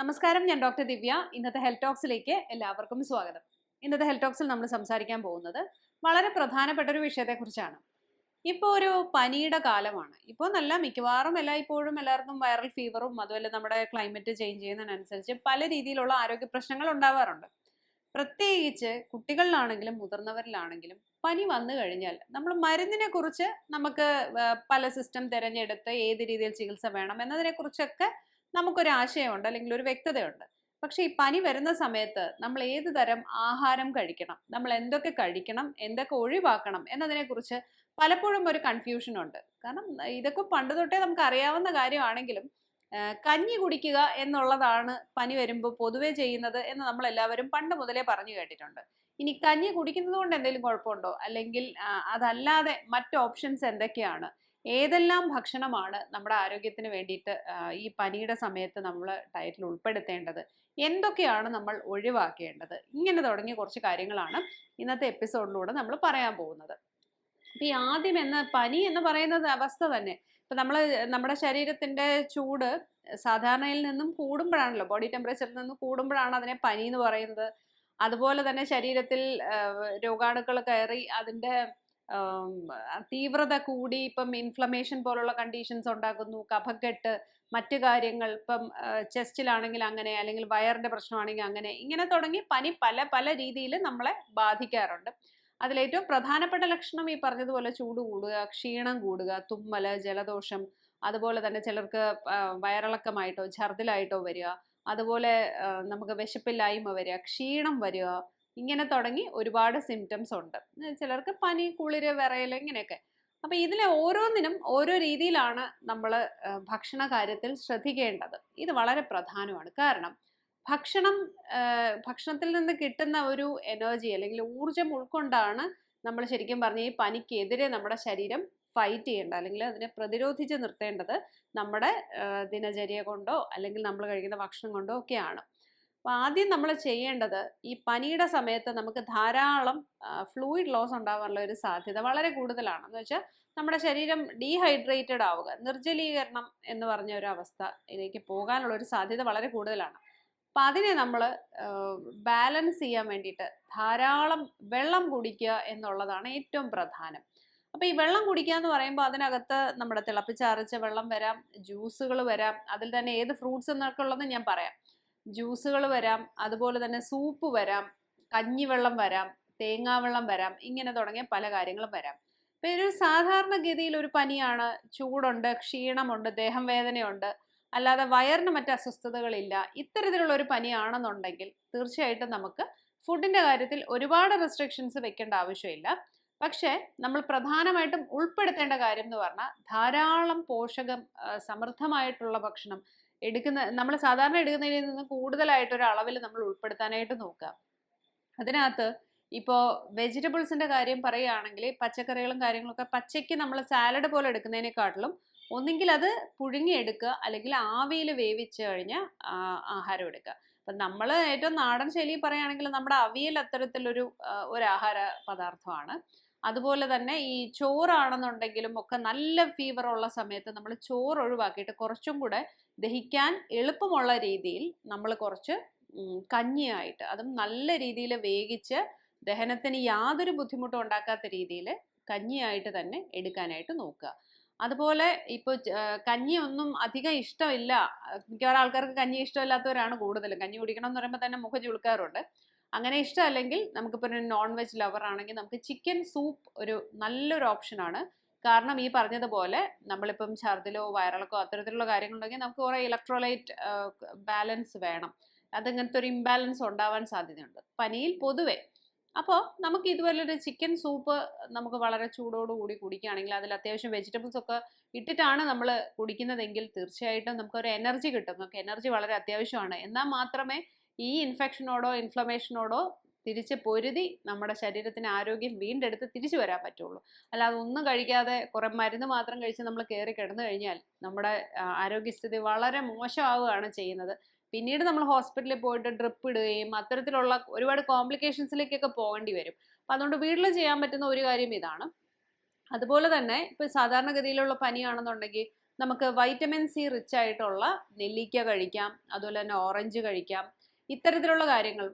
നമസ്കാരം ഞാൻ ഡോക്ടർ ദിവ്യ. ഇന്നത്തെ ഹെൽത്ത് ടോക്സിലേക്ക് എല്ലാവർക്കും സ്വാഗതം. ഇന്നത്തെ ഹെൽത്ത് ടോക്സിൽ നമ്മൾ സംസാരിക്കാൻ പോകുന്നത് വളരെ പ്രധാനപ്പെട്ട ഒരു വിഷയത്തെക്കുറിച്ചാണ്. ഇപ്പോൾ ഒരു പനിയുടെ കാലമാണ്. ഇപ്പോൾ നല്ല മിക്കവാറും എല്ലായ്പ്പോഴും എല്ലാവർക്കും വൈറൽ ഫീവറും അതുപോലെ നമ്മുടെ ക്ലൈമറ്റ് ചേഞ്ച് ചെയ്യുന്നതിനനുസരിച്ച് പല രീതിയിലുള്ള ആരോഗ്യ പ്രശ്നങ്ങൾ ഉണ്ടാവാറുണ്ട്. പ്രത്യേകിച്ച് കുട്ടികളിലാണെങ്കിലും മുതിർന്നവരിലാണെങ്കിലും പനി വന്നു കഴിഞ്ഞാൽ നമ്മൾ മരുന്നിനെ കുറിച്ച് നമുക്ക് പല സിസ്റ്റം തിരഞ്ഞെടുത്ത് ഏത് രീതിയിൽ ചികിത്സ വേണം എന്നതിനെ കുറിച്ചൊക്കെ നമുക്കൊരു ആശയമുണ്ട് അല്ലെങ്കിൽ ഒരു വ്യക്തതയുണ്ട്. പക്ഷേ ഈ പനി വരുന്ന സമയത്ത് നമ്മൾ ഏത് തരം ആഹാരം കഴിക്കണം നമ്മൾ എന്തൊക്കെ കഴിക്കണം എന്തൊക്കെ ഒഴിവാക്കണം എന്നതിനെക്കുറിച്ച് പലപ്പോഴും ഒരു കൺഫ്യൂഷൻ ഉണ്ട്. കാരണം ഇതൊക്കെ പണ്ട് തൊട്ടേ നമുക്ക് അറിയാവുന്ന കാര്യമാണെങ്കിലും കഞ്ഞി കുടിക്കുക എന്നുള്ളതാണ് പനി വരുമ്പോൾ പൊതുവേ ചെയ്യുന്നത് എന്ന് നമ്മൾ എല്ലാവരും പണ്ട് മുതലേ പറഞ്ഞു കേട്ടിട്ടുണ്ട്. ഇനി കഞ്ഞി കുടിക്കുന്നത് കൊണ്ട് എന്തെങ്കിലും കുഴപ്പമുണ്ടോ? അല്ലെങ്കിൽ അതല്ലാതെ മറ്റ് ഓപ്ഷൻസ് എന്തൊക്കെയാണ്? ഏതെല്ലാം ഭക്ഷണമാണ് നമ്മുടെ ആരോഗ്യത്തിന് വേണ്ടിയിട്ട് ഈ പനിയുടെ സമയത്ത് നമ്മൾ ഡയറ്റിൽ ഉൾപ്പെടുത്തേണ്ടത്? എന്തൊക്കെയാണ് നമ്മൾ ഒഴിവാക്കേണ്ടത്? ഇങ്ങനെ തുടങ്ങിയ കുറച്ച് കാര്യങ്ങളാണ് ഇന്നത്തെ എപ്പിസോഡിലൂടെ നമ്മൾ പറയാൻ പോകുന്നത്. ഈ ആദ്യം എന്ന പനി എന്ന് പറയുന്നത് അവസ്ഥ തന്നെ. ഇപ്പൊ നമ്മൾ നമ്മുടെ ശരീരത്തിന്റെ ചൂട് സാധാരണയിൽ നിന്നും കൂടുമ്പോഴാണല്ലോ ബോഡി ടെമ്പറേച്ചറിൽ നിന്നും കൂടുമ്പോഴാണ് അതിനെ പനി എന്ന് പറയുന്നത്. അതുപോലെ തന്നെ ശരീരത്തിൽ രോഗാണുക്കൾ കയറി അതിന്റെ ആം, തീവ്രത കൂടി ഇപ്പം ഇൻഫ്ലമേഷൻ പോലുള്ള കണ്ടീഷൻസ് ഉണ്ടാക്കുന്നു. കഫക്കെട്ട് മറ്റു കാര്യങ്ങൾ ഇപ്പം ചെസ്റ്റിലാണെങ്കിൽ അങ്ങനെ അല്ലെങ്കിൽ വയറിന്റെ പ്രശ്നമാണെങ്കിൽ അങ്ങനെ ഇങ്ങനെ തുടങ്ങി പനി പല പല രീതിയിൽ നമ്മളെ ബാധിക്കാറുണ്ട്. അതിലേറ്റവും പ്രധാനപ്പെട്ട ലക്ഷണം ഈ പറഞ്ഞതുപോലെ ചൂട് കൂടുക ക്ഷീണം കൂടുക തുമ്മൽ ജലദോഷം അതുപോലെ തന്നെ ചിലർക്ക് വയറിളക്കമായിട്ടോ ഛർദിലായിട്ടോ വരിക അതുപോലെ നമുക്ക് വിശപ്പില്ലായ്മ വരിക ക്ഷീണം വരിക ഇങ്ങനെ തുടങ്ങി ഒരുപാട് സിംറ്റംസ് ഉണ്ട്. ചിലർക്ക് പനി കുളിര് വിറയൽ ഇങ്ങനെയൊക്കെ. അപ്പൊ ഇതിലെ ഓരോന്നിനും ഓരോ രീതിയിലാണ് നമ്മൾ ഭക്ഷണ കാര്യത്തിൽ ശ്രദ്ധിക്കേണ്ടത്. ഇത് വളരെ പ്രധാനമാണ്. കാരണം ഭക്ഷണം ഭക്ഷണത്തിൽ നിന്ന് കിട്ടുന്ന ഒരു എനർജി അല്ലെങ്കിൽ ഊർജം ഉൾക്കൊണ്ടാണ് നമ്മൾ ശരിക്കും പറഞ്ഞ ഈ പനിക്കെതിരെ നമ്മുടെ ശരീരം ഫൈറ്റ് ചെയ്യേണ്ട അല്ലെങ്കിൽ അതിനെ പ്രതിരോധിച്ച് നിർത്തേണ്ടത് നമ്മുടെ ദിനചര്യ കൊണ്ടോ അല്ലെങ്കിൽ നമ്മൾ കഴിക്കുന്ന ഭക്ഷണം കൊണ്ടോ ഒക്കെയാണ്. അപ്പോൾ ആദ്യം നമ്മൾ ചെയ്യേണ്ടത് ഈ പനിയുടെ സമയത്ത് നമുക്ക് ധാരാളം ഫ്ലൂയിഡ് ലോസ് ഉണ്ടാകാനുള്ള ഒരു സാധ്യത വളരെ കൂടുതലാണ്. എന്ന് വെച്ചാൽ നമ്മുടെ ശരീരം ഡീഹൈഡ്രേറ്റഡ് ആവുക നിർജലീകരണം എന്ന് പറഞ്ഞ ഒരു അവസ്ഥയിലേക്ക് പോകാനുള്ള ഒരു സാധ്യത വളരെ കൂടുതലാണ്. അപ്പം അതിനെ നമ്മൾ ബാലൻസ് ചെയ്യാൻ വേണ്ടിയിട്ട് ധാരാളം വെള്ളം കുടിക്കുക എന്നുള്ളതാണ് ഏറ്റവും പ്രധാനം. അപ്പോൾ ഈ വെള്ളം കുടിക്കുക എന്ന് പറയുമ്പോൾ അതിനകത്ത് നമ്മുടെ തിളപ്പിച്ചാറിച്ച വെള്ളം വരാം ജ്യൂസുകൾ വരാം അതിൽ തന്നെ ഏത് ഫ്രൂട്ട്സ് എന്നൊക്കെ ഉള്ളതെന്ന് ഞാൻ പറയാം. ജ്യൂസുകൾ വരാം അതുപോലെ തന്നെ സൂപ്പ് വരാം കഞ്ഞിവെള്ളം വരാം തേങ്ങാവെള്ളം വരാം ഇങ്ങനെ തുടങ്ങിയ പല കാര്യങ്ങളും വരാം. ഇപ്പം ഒരു സാധാരണഗതിയിൽ ഒരു പനിയാണ് ചൂടുണ്ട് ക്ഷീണമുണ്ട് ദേഹം വേദനയുണ്ട് അല്ലാതെ വയറിന് മറ്റ് അസ്വസ്ഥതകളില്ല ഇത്തരത്തിലുള്ള ഒരു പനിയാണെന്നുണ്ടെങ്കിൽ തീർച്ചയായിട്ടും നമുക്ക് ഫുഡിന്റെ കാര്യത്തിൽ ഒരുപാട് റെസ്ട്രിക്ഷൻസ് വെക്കേണ്ട ആവശ്യമില്ല. പക്ഷേ നമ്മൾ പ്രധാനമായിട്ടും ഉൾപ്പെടുത്തേണ്ട കാര്യം എന്ന് പറഞ്ഞാൽ ധാരാളം പോഷകം സമൃദ്ധമായിട്ടുള്ള ഭക്ഷണം എടുക്കുന്ന നമ്മൾ സാധാരണ എടുക്കുന്നതിൽ നിന്ന് കൂടുതലായിട്ട് ഒരു അളവിൽ നമ്മൾ ഉൾപ്പെടുത്താനായിട്ട് നോക്കുക അതിനകത്ത് ഇപ്പോൾ വെജിറ്റബിൾസിന്റെ കാര്യം പറയുകയാണെങ്കിൽ പച്ചക്കറികളും കാര്യങ്ങളൊക്കെ പച്ചയ്ക്ക് നമ്മൾ സാലഡ് പോലെ എടുക്കുന്നതിനെക്കാട്ടിലും ഒന്നെങ്കിൽ അത് പുഴുങ്ങിയെടുക്കുക അല്ലെങ്കിൽ ആവിയിൽ വേവിച്ച് കഴിഞ്ഞ് ആഹാരം എടുക്കുക. അപ്പം നമ്മൾ ഏറ്റവും നാടൻ ശൈലി പറയുകയാണെങ്കിൽ നമ്മുടെ അവിയൽ അത്തരത്തിലൊരു ഒരു ആഹാര പദാർത്ഥമാണ്. അതുപോലെ തന്നെ ഈ ചോറാണെന്നുണ്ടെങ്കിലും ഒക്കെ നല്ല ഫീവർ ഉള്ള സമയത്ത് നമ്മൾ ചോറ് ഒഴിവാക്കിയിട്ട് കുറച്ചും കൂടെ ദഹിക്കാൻ എളുപ്പമുള്ള രീതിയിൽ നമ്മൾ കുറച്ച് കഞ്ഞിയായിട്ട് അതും നല്ല രീതിയിൽ വേവിച്ച് ദഹനത്തിന് യാതൊരു ബുദ്ധിമുട്ടും ഉണ്ടാക്കാത്ത രീതിയിൽ കഞ്ഞിയായിട്ട് തന്നെ എടുക്കാനായിട്ട് നോക്കുക. അതുപോലെ ഇപ്പോൾ കഞ്ഞി ഒന്നും അധികം ഇഷ്ടമില്ല. മിക്കവാറും ആൾക്കാർക്ക് കഞ്ഞി ഇഷ്ടമില്ലാത്തവരാണ് കൂടുതലും. കഞ്ഞി കുടിക്കണം എന്ന് പറയുമ്പോൾ തന്നെ മുഖം ചുളുക്കാറുണ്ട്. അങ്ങനെ ഇഷ്ടമല്ലെങ്കിൽ നമുക്കിപ്പോൾ ഒരു നോൺ വെജ് ലവർ ആണെങ്കിൽ നമുക്ക് ചിക്കൻ സൂപ്പ് ഒരു നല്ലൊരു ഓപ്ഷനാണ് കാരണം ഈ പറഞ്ഞതുപോലെ നമ്മളിപ്പം ഛർദിലോ വയറിളക്കോ അത്തരത്തിലുള്ള കാര്യങ്ങളുണ്ടെങ്കിൽ നമുക്ക് കുറേ ഇലക്ട്രോലൈറ്റ് ബാലൻസ് വേണം. അതിങ്ങനത്തെ ഒരു ഇംബാലൻസ് ഉണ്ടാവാൻ സാധ്യതയുണ്ട്. പനിയിൽ പൊതുവെ. അപ്പോൾ നമുക്ക് ഇതുപോലൊരു ചിക്കൻ സൂപ്പ് നമുക്ക് വളരെ ചൂടോടുകൂടി കുടിക്കുകയാണെങ്കിൽ അതിൽ അത്യാവശ്യം വെജിറ്റബിൾസ് ഒക്കെ ഇട്ടിട്ടാണ് നമ്മൾ കുടിക്കുന്നതെങ്കിൽ തീർച്ചയായിട്ടും നമുക്കൊരു എനർജി കിട്ടും. നമുക്ക് എനർജി വളരെ അത്യാവശ്യമാണ്. എന്നാൽ മാത്രമേ ഈ ഇൻഫെക്ഷനോടോ ഇൻഫ്ലമേഷനോടോ തിരിച്ച് പൊരുതി നമ്മുടെ ശരീരത്തിന് ആരോഗ്യം വീണ്ടെടുത്ത് തിരിച്ചു വരാൻ പറ്റുള്ളൂ. അല്ലാതെ ഒന്നും കഴിക്കാതെ കുറെ മരുന്ന് മാത്രം കഴിച്ച് നമ്മൾ കയറി കിടന്നു കഴിഞ്ഞാൽ നമ്മുടെ ആരോഗ്യസ്ഥിതി വളരെ മോശമാവുകയാണ് ചെയ്യുന്നത്. പിന്നീട് നമ്മൾ ഹോസ്പിറ്റലിൽ പോയിട്ട് ഡ്രിപ്പ് ഇടുകയും അത്തരത്തിലുള്ള ഒരുപാട് കോംപ്ലിക്കേഷൻസിലേക്കൊക്കെ പോകേണ്ടി വരും. അപ്പം അതുകൊണ്ട് വീട്ടിൽ ചെയ്യാൻ പറ്റുന്ന ഒരു കാര്യം ഇതാണ്. അതുപോലെ തന്നെ ഇപ്പോൾ സാധാരണഗതിയിലുള്ള പനിയാണെന്നുണ്ടെങ്കിൽ നമുക്ക് വൈറ്റമിൻ സി റിച്ച് ആയിട്ടുള്ള നെല്ലിക്ക കഴിക്കാം അതുപോലെ തന്നെ ഓറഞ്ച് കഴിക്കാം ഇത്തരത്തിലുള്ള കാര്യങ്ങൾ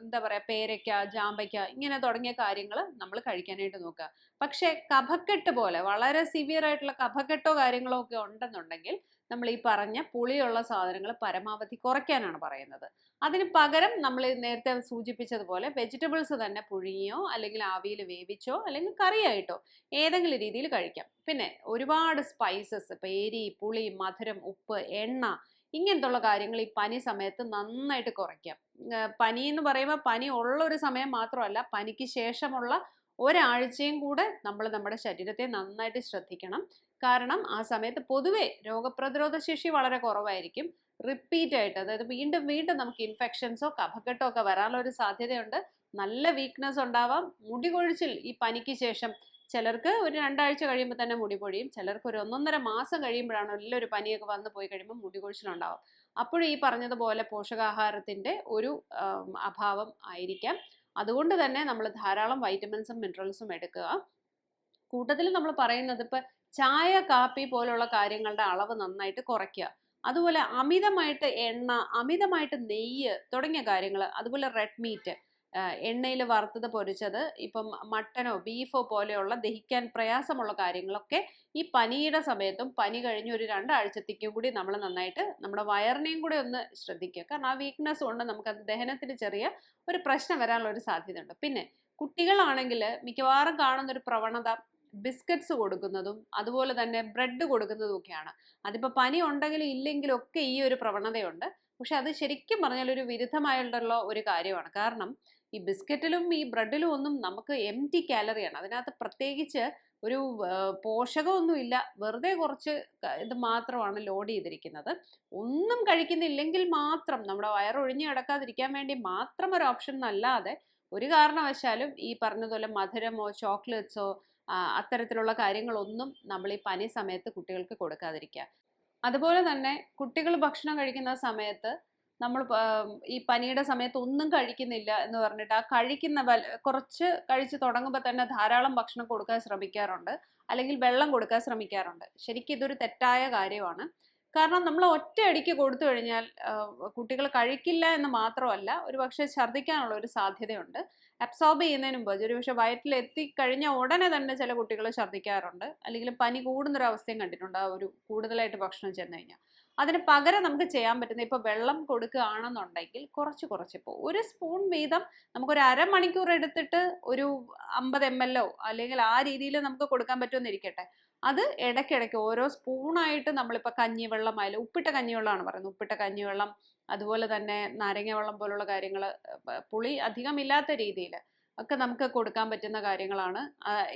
എന്താ പറയുക പേരയ്ക്ക ജാമ്പയ്ക്ക ഇങ്ങനെ തുടങ്ങിയ കാര്യങ്ങൾ നമ്മൾ കഴിക്കാനായിട്ട് നോക്കുക. പക്ഷേ കഫക്കെട്ട് പോലെ വളരെ സിവിയർ ആയിട്ടുള്ള കഫക്കെട്ടോ കാര്യങ്ങളോ ഒക്കെ ഉണ്ടെന്നുണ്ടെങ്കിൽ നമ്മൾ ഈ പറഞ്ഞ പുളിയുള്ള സാധനങ്ങൾ പരമാവധി കുറയ്ക്കാനാണ് പറയുന്നത്. അതിന് പകരം നമ്മൾ നേരത്തെ സൂചിപ്പിച്ചതുപോലെ വെജിറ്റബിൾസ് തന്നെ പുഴുങ്ങിയോ അല്ലെങ്കിൽ ആവിയിൽ വേവിച്ചോ അല്ലെങ്കിൽ കറിയായിട്ടോ ഏതെങ്കിലും രീതിയിൽ കഴിക്കാം. പിന്നെ ഒരുപാട് സ്പൈസസ് ഇപ്പം എരി പുളി മധുരം ഉപ്പ് എണ്ണ ഇങ്ങനത്തുള്ള കാര്യങ്ങൾ ഈ പനി സമയത്ത് നന്നായിട്ട് കുറയ്ക്കാം. പനി എന്ന് പറയുമ്പോൾ പനി ഉള്ള ഒരു സമയം മാത്രമല്ല പനിക്ക് ശേഷമുള്ള ഒരാഴ്ചയും കൂടെ നമ്മൾ നമ്മുടെ ശരീരത്തെ നന്നായിട്ട് ശ്രദ്ധിക്കണം. കാരണം ആ സമയത്ത് പൊതുവേ രോഗപ്രതിരോധ ശേഷി വളരെ കുറവായിരിക്കും. റിപ്പീറ്റ് ആയിട്ട് അതായത് വീണ്ടും വീണ്ടും നമുക്ക് ഇൻഫെക്ഷൻസോ കഫക്കെട്ടോ ഒക്കെ വരാനുള്ള ഒരു സാധ്യതയുണ്ട്. നല്ല വീക്ക്നെസ് ഉണ്ടാവാം. മുടി കൊഴിച്ചിൽ ഈ പനിക്ക് ശേഷം ചിലർക്ക് ഒരു രണ്ടാഴ്ച കഴിയുമ്പോൾ തന്നെ മുടി പൊഴിയും. ചിലർക്ക് ഒരു ഒന്നൊന്നര മാസം കഴിയുമ്പോഴാണ് വലിയൊരു പനിയൊക്കെ വന്ന് പോയി കഴിയുമ്പോൾ മുടി കൊഴിച്ചിലുണ്ടാവും. അപ്പോഴും ഈ പറഞ്ഞതുപോലെ പോഷകാഹാരത്തിന്റെ ഒരു അഭാവം ആയിരിക്കാം. അതുകൊണ്ട് തന്നെ നമ്മൾ ധാരാളം വൈറ്റമിൻസും മിനറൽസും എടുക്കുക. കൂട്ടത്തിൽ നമ്മൾ പറയുന്നത് ഇപ്പം ചായ കാപ്പി പോലുള്ള കാര്യങ്ങളുടെ അളവ് നന്നായിട്ട് കുറയ്ക്കുക. അതുപോലെ അമിതമായിട്ട് എണ്ണ അമിതമായിട്ട് നെയ്യ് തുടങ്ങിയ കാര്യങ്ങൾ അതുപോലെ റെഡ് മീറ്റ് എണ്ണയിൽ വറുത്തത് പൊരിച്ചത് ഇപ്പം മട്ടനോ ബീഫോ പോലെയുള്ള ദഹിക്കാൻ പ്രയാസമുള്ള കാര്യങ്ങളൊക്കെ ഈ പനിയുടെ സമയത്തും പനി കഴിഞ്ഞ ഒരു രണ്ടാഴ്ചത്തേക്കും കൂടി നമ്മൾ നന്നായിട്ട് നമ്മുടെ വയറിനെയും കൂടി ഒന്ന് ശ്രദ്ധിക്കുക. കാരണം ആ വീക്ക്നെസ് കൊണ്ട് നമുക്കത് ദഹനത്തിൽ ചെറിയ ഒരു പ്രശ്നം വരാനുള്ള ഒരു സാധ്യതയുണ്ട്. പിന്നെ കുട്ടികളാണെങ്കിൽ മിക്കവാറും കാണുന്ന ഒരു പ്രവണത ബിസ്ക്കറ്റ്സ് കൊടുക്കുന്നതും അതുപോലെ തന്നെ ബ്രെഡ് കൊടുക്കുന്നതും ഒക്കെയാണ്. അതിപ്പോൾ പനി ഉണ്ടെങ്കിലും ഇല്ലെങ്കിലും ഒക്കെ ഈ ഒരു പ്രവണതയുണ്ട്. പക്ഷെ അത് ശരിക്കും പറഞ്ഞാൽ ഒരു വിരുദ്ധമായിട്ടുള്ള ഒരു കാര്യമാണ്. കാരണം ഈ ബിസ്ക്കറ്റിലും ഈ ബ്രെഡിലും ഒന്നും നമുക്ക് എം ടി കാലറിയാണ് അതിനകത്ത് പ്രത്യേകിച്ച് ഒരു പോഷകമൊന്നുമില്ല വെറുതെ കുറച്ച് ഇത് മാത്രമാണ് ലോഡ് ചെയ്തിരിക്കുന്നത്. ഒന്നും കഴിക്കുന്നില്ലെങ്കിൽ മാത്രം നമ്മുടെ വയറൊഴിഞ്ഞു കിടക്കാതിരിക്കാൻ വേണ്ടി മാത്രം ഒരു ഓപ്ഷൻ എന്നല്ലാതെ ഒരു കാരണവശാലും ഈ പറഞ്ഞതുപോലെ മധുരമോ ചോക്ലേറ്റ്സോ അത്തരത്തിലുള്ള കാര്യങ്ങളൊന്നും നമ്മൾ ഈ പനി സമയത്ത് കുട്ടികൾക്ക് കൊടുക്കാതിരിക്കുക. അതുപോലെ തന്നെ കുട്ടികൾ ഭക്ഷണം കഴിക്കുന്ന സമയത്ത് നമ്മൾ ഈ പനിയുടെ സമയത്ത് ഒന്നും കഴിക്കുന്നില്ല എന്ന് പറഞ്ഞിട്ട് ആ കഴിക്കുന്ന കുറച്ച് കഴിച്ച് തുടങ്ങുമ്പോൾ തന്നെ ധാരാളം ഭക്ഷണം കൊടുക്കാൻ ശ്രമിക്കാറുണ്ട്. അല്ലെങ്കിൽ വെള്ളം കൊടുക്കാൻ ശ്രമിക്കാറുണ്ട്. ശരിക്കും ഇതൊരു തെറ്റായ കാര്യമാണ്. കാരണം നമ്മൾ ഒറ്റയടിക്ക് കൊടുത്തു കഴിഞ്ഞാൽ കുട്ടികൾ കഴിക്കില്ല എന്ന് മാത്രമല്ല ഒരു പക്ഷേ ഛർദ്ദിക്കാനുള്ള ഒരു സാധ്യതയുണ്ട്. അബ്സോർബ് ചെയ്യുന്നതിന് മുമ്പ് ഒരു പക്ഷേ വയറ്റിൽ എത്തിക്കഴിഞ്ഞ ഉടനെ തന്നെ ചില കുട്ടികൾ ഛർദ്ദിക്കാറുണ്ട്. അല്ലെങ്കിൽ പനി കൂടുന്നൊരു അവസ്ഥയും കണ്ടിട്ടുണ്ട് ആ ഒരു കൂടുതലായിട്ട് ഭക്ഷണം ചെന്ന് കഴിഞ്ഞാൽ. അതിന് പകരം നമുക്ക് ചെയ്യാൻ പറ്റുന്ന ഇപ്പോൾ വെള്ളം കൊടുക്കുകയാണെന്നുണ്ടെങ്കിൽ കുറച്ച് കുറച്ച് ഇപ്പോൾ ഒരു സ്പൂൺ വീതം നമുക്കൊരു അരമണിക്കൂർ എടുത്തിട്ട് ഒരു അമ്പത് എം എല്ലോ അല്ലെങ്കിൽ ആ രീതിയിൽ നമുക്ക് കൊടുക്കാൻ പറ്റുമെന്ന് ഇരിക്കട്ടെ അത് ഇടയ്ക്കിടയ്ക്ക് ഓരോ സ്പൂണായിട്ട് നമ്മളിപ്പോൾ കഞ്ഞിവെള്ളമായാലും ഉപ്പിട്ട കഞ്ഞിവെള്ളമാണ് പറയുന്നത്. ഉപ്പിട്ട കഞ്ഞിവെള്ളം അതുപോലെ തന്നെ നാരങ്ങ വെള്ളം പോലുള്ള കാര്യങ്ങൾ പുളി അധികമില്ലാത്ത രീതിയിൽ ഒക്കെ നമുക്ക് കൊടുക്കാൻ പറ്റുന്ന കാര്യങ്ങളാണ്.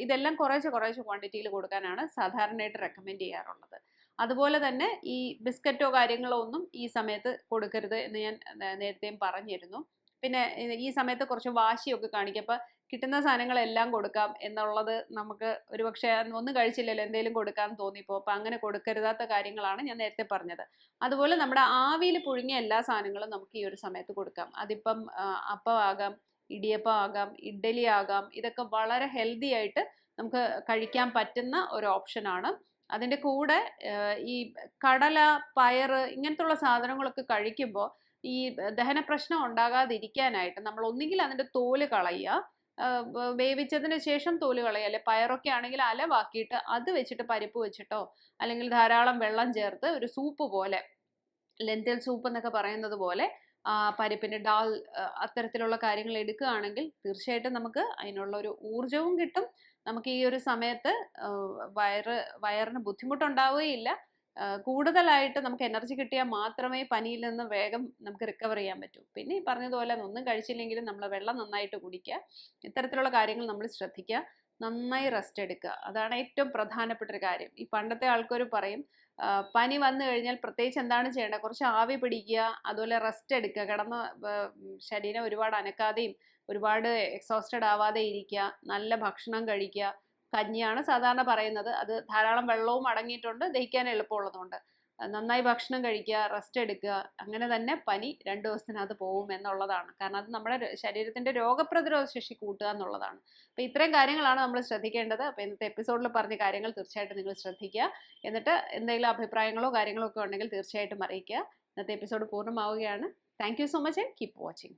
ഇതെല്ലാം കുറേശ്ശെ കുറേശ്ശെ ക്വാണ്ടിറ്റിയിൽ കൊടുക്കാനാണ് സാധാരണയായിട്ട് റെക്കമെൻഡ് ചെയ്യാറുള്ളത്. അതുപോലെ തന്നെ ഈ ബിസ്ക്കറ്റോ കാര്യങ്ങളോ ഒന്നും ഈ സമയത്ത് കൊടുക്കരുത് എന്ന് ഞാൻ നേരത്തെയും പറഞ്ഞിരുന്നു. പിന്നെ ഈ- സമയത്ത് കുറച്ച് വാശിയൊക്കെ കാണിക്കുക അപ്പം കിട്ടുന്ന സാധനങ്ങളെല്ലാം കൊടുക്കാം എന്നുള്ളത് നമുക്ക് ഒരുപക്ഷെ ഒന്നും കഴിച്ചില്ലല്ലോ എന്തെങ്കിലും കൊടുക്കാൻ തോന്നിപ്പോൾ അപ്പം അങ്ങനെ കൊടുക്കരുതാത്ത കാര്യങ്ങളാണ് ഞാൻ നേരത്തെ പറഞ്ഞത്. അതുപോലെ നമ്മുടെ ആവിയിൽ പുഴുങ്ങിയ എല്ലാ സാധനങ്ങളും നമുക്ക് ഈ ഒരു സമയത്ത് കൊടുക്കാം. അതിപ്പം അപ്പമാകാം ഇടിയപ്പം ആകാം ഇഡ്ഡലി ആകാം ഇതൊക്കെ വളരെ ഹെൽത്തി ആയിട്ട് നമുക്ക് കഴിക്കാൻ പറ്റുന്ന ഒരു ഓപ്ഷനാണ്. അതിന്റെ കൂടെ ഈ കടല പയറ് ഇങ്ങനത്തുള്ള സാധനങ്ങളൊക്കെ കഴിക്കുമ്പോൾ ഈ ദഹന പ്രശ്നം ഉണ്ടാകാതിരിക്കാനായിട്ട് നമ്മൾ ഒന്നുകിൽ അതിന്റെ തോൽ കളയുക വേവിച്ചതിന് ശേഷം തോൽ കളയുക അല്ലെ പയറൊക്കെ ആണെങ്കിൽ അലവാക്കിയിട്ട് അത് വെച്ചിട്ട് പരിപ്പ് വെച്ചിട്ടോ അല്ലെങ്കിൽ ധാരാളം വെള്ളം ചേർത്ത് ഒരു സൂപ്പ് പോലെ ലെന്തിൽ സൂപ്പ് എന്നൊക്കെ പറയുന്നത് പോലെ പരിപ്പിന്റെ ഡാൽ അത്തരത്തിലുള്ള കാര്യങ്ങൾ എടുക്കുകയാണെങ്കിൽ തീർച്ചയായിട്ടും നമുക്ക് അതിനുള്ള ഒരു ഊർജവും കിട്ടും. നമുക്ക് ഈ ഒരു സമയത്ത് വയറ് വയറിന് ബുദ്ധിമുട്ടുണ്ടാവുകയില്ല. കൂടുതലായിട്ട് നമുക്ക് എനർജി കിട്ടിയാൽ മാത്രമേ പനിയിൽ നിന്ന് വേഗം നമുക്ക് റിക്കവർ ചെയ്യാൻ പറ്റൂ. പിന്നെ ഈ പറഞ്ഞതുപോലെ ഒന്നും കഴിച്ചില്ലെങ്കിലും നമ്മൾ വെള്ളം നന്നായിട്ട് കുടിക്കുക. ഇത്തരത്തിലുള്ള കാര്യങ്ങൾ നമ്മൾ ശ്രദ്ധിക്കുക. നന്നായി റെസ്റ്റ് എടുക്കുക. അതാണ് ഏറ്റവും പ്രധാനപ്പെട്ട ഒരു കാര്യം. ഈ പണ്ടത്തെ ആൾക്കാർ പറയും പനി വന്നു കഴിഞ്ഞാൽ പ്രത്യേകിച്ച് എന്താണ് ചെയ്യേണ്ടത്? കുറച്ച് ആവി പിടിക്കുക അതുപോലെ റെസ്റ്റ് എടുക്കുക. കിടന്ന് ശരീരം ഒരുപാട് അനക്കാതെയും ഒരുപാട് എക്സോസ്റ്റഡ് ആവാതെ ഇരിക്കുക നല്ല ഭക്ഷണം കഴിക്കുക. കഞ്ഞിയാണ് സാധാരണ പറയുന്നത്. അത് ധാരാളം വെള്ളവും അടങ്ങിയിട്ടുണ്ട് ദഹിക്കാൻ എളുപ്പമുള്ളതുകൊണ്ട്. നന്നായി ഭക്ഷണം കഴിക്കുക റെസ്റ്റ് എടുക്കുക അങ്ങനെ തന്നെ പനി രണ്ടു ദിവസത്തിനകത്ത് പോകും എന്നുള്ളതാണ്. കാരണം അത് നമ്മുടെ ശരീരത്തിന്റെ രോഗപ്രതിരോധ ശേഷി കൂട്ടുക എന്നുള്ളതാണ്. അപ്പോൾ ഇത്രയും കാര്യങ്ങളാണ് നമ്മൾ ശ്രദ്ധിക്കേണ്ടത്. അപ്പോൾ ഇന്നത്തെ എപ്പിസോഡിൽ പറഞ്ഞ കാര്യങ്ങൾ തീർച്ചയായിട്ടും നിങ്ങൾ ശ്രദ്ധിക്കുക. എന്നിട്ട് എന്തെങ്കിലും അഭിപ്രായങ്ങളോ കാര്യങ്ങളോ ഒക്കെ ഉണ്ടെങ്കിൽ തീർച്ചയായിട്ടും അറിയിക്കുക. ഇന്നത്തെ episode പൂർണമാവുകയാണ്. Thank so much and keep watching